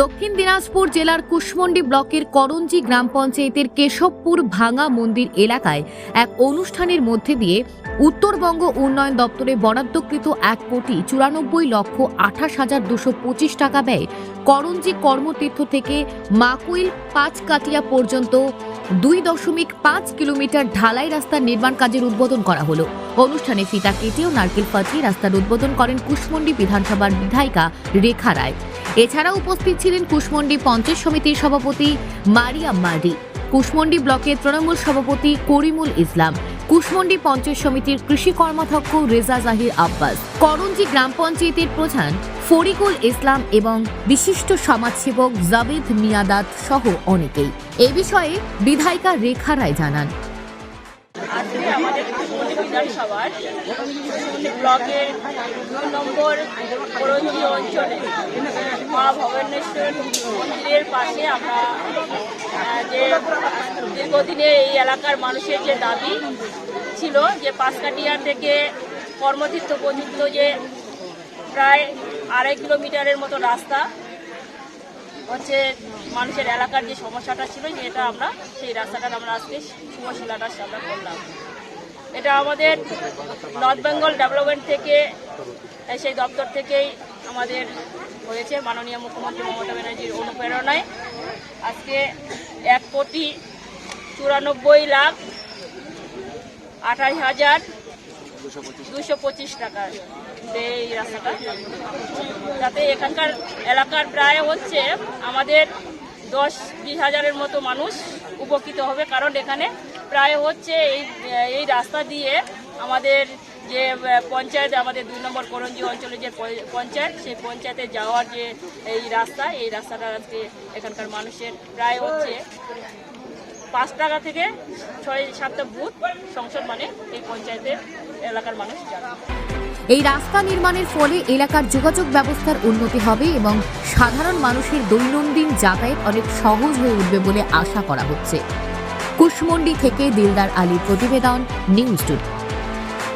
দক্ষিণ দিনাজপুর জেলার কুশমন্ডি ব্লকের করঞ্জি গ্রাম পঞ্চায়েতের কেশবপুর ভাঙা মন্দির এলাকায় এক অনুষ্ঠানের মধ্যে দিয়ে উত্তরবঙ্গ উন্নয়ন দপ্তরে বরাদ্দকৃত এক কোটি চুরানব্বই লক্ষ আঠাশ হাজার দুশো পঁচিশ টাকা ব্যয় করঞ্জি কর্মতীর্থ থেকে মাকুইল পাঁচ কাটিয়া পর্যন্ত দুই দশমিক পাঁচ কিলোমিটার ঢালাই রাস্তার নির্মাণ কাজের উদ্বোধন করা হলো। অনুষ্ঠানে ফিতা কেটে ও নারকেল ফাটিয়ে রাস্তার উদ্বোধন করেন কুশমন্ডি বিধানসভার বিধায়িকা রেখা রায়। এছাড়া উপস্থিত ছিলেন কুশমন্ডি পঞ্চায়েত সমিতির সভাপতি মারিয়াম মার্ডি কুশমন্ডি ব্লকের তৃণমূল সভাপতি করিমুল ইসলাম, কুশমন্ডি পঞ্চায়েত সমিতির কৃষি কর্মাধ্যক্ষ রেজা জাহির আব্বাস করঞ্জি গ্রাম পঞ্চায়েতের প্রধান ফরিকুল ইসলাম এবং বিশিষ্ট সমাজসেবক জাবেদ মিয়াদাত সহ অনেকেই। এ বিষয়ে বিধায়িকা রেখা রায় জানান। আজকে ব্লকের নম্বর করঞ্জি অঞ্চলে মা ভবানেশ্বর মন্দিরের পাশে আমরা যে দীর্ঘদিনে এই এলাকার মানুষের যে দাবি ছিল যে পাঁচকাটিয়া থেকে কর্মতীর্থ পর্যন্ত যে প্রায় আড়াই কিলোমিটারের মতো রাস্তা হচ্ছে মানুষের এলাকার যে সমস্যাটা ছিল যে এটা আমরা, সেই রাস্তাটা আমরা আজকে শুভ শিলান্যাস আমরা করলাম। এটা আমাদের নর্থ বেঙ্গল ডেভেলপমেন্ট থেকে, সেই দপ্তর থেকেই আমাদের হয়েছে মাননীয় মুখ্যমন্ত্রী মমতা ব্যানার্জির অনুপ্রেরণায়। আজকে এক কোটি চুরানব্বই লাখ আঠাশ হাজার দুশো পঁচিশ টাকা এই রাস্তাটা। যাতে এখানকার এলাকার প্রায় হচ্ছে আমাদের দশ বিশ হাজারের মতো মানুষ উপকৃত হবে, কারণ এখানে প্রায় হচ্ছে এই এই রাস্তা দিয়ে আমাদের যে পঞ্চায়েত, আমাদের দুই নম্বর করঞ্জি অঞ্চলে যে পঞ্চায়েত, সেই পঞ্চায়েতে যাওয়ার যে এই রাস্তা, এই রাস্তাটা আজকে এখানকার মানুষের প্রায় হচ্ছে পাঁচ টাকা থেকে ছয়, সাতটা বুথ সংসদ মানে এই পঞ্চায়েতের এলাকার মানুষ এই রাস্তা নির্মাণের ফলে এলাকার যোগাযোগ ব্যবস্থার উন্নতি হবে এবং সাধারণ মানুষের দৈনন্দিন যাতায়াত অনেক সহজ হয়ে উঠবে বলে আশা করা হচ্ছে। কুশমন্ডি থেকে দিলদার আলীর প্রতিবেদন, নিউজ টুডে।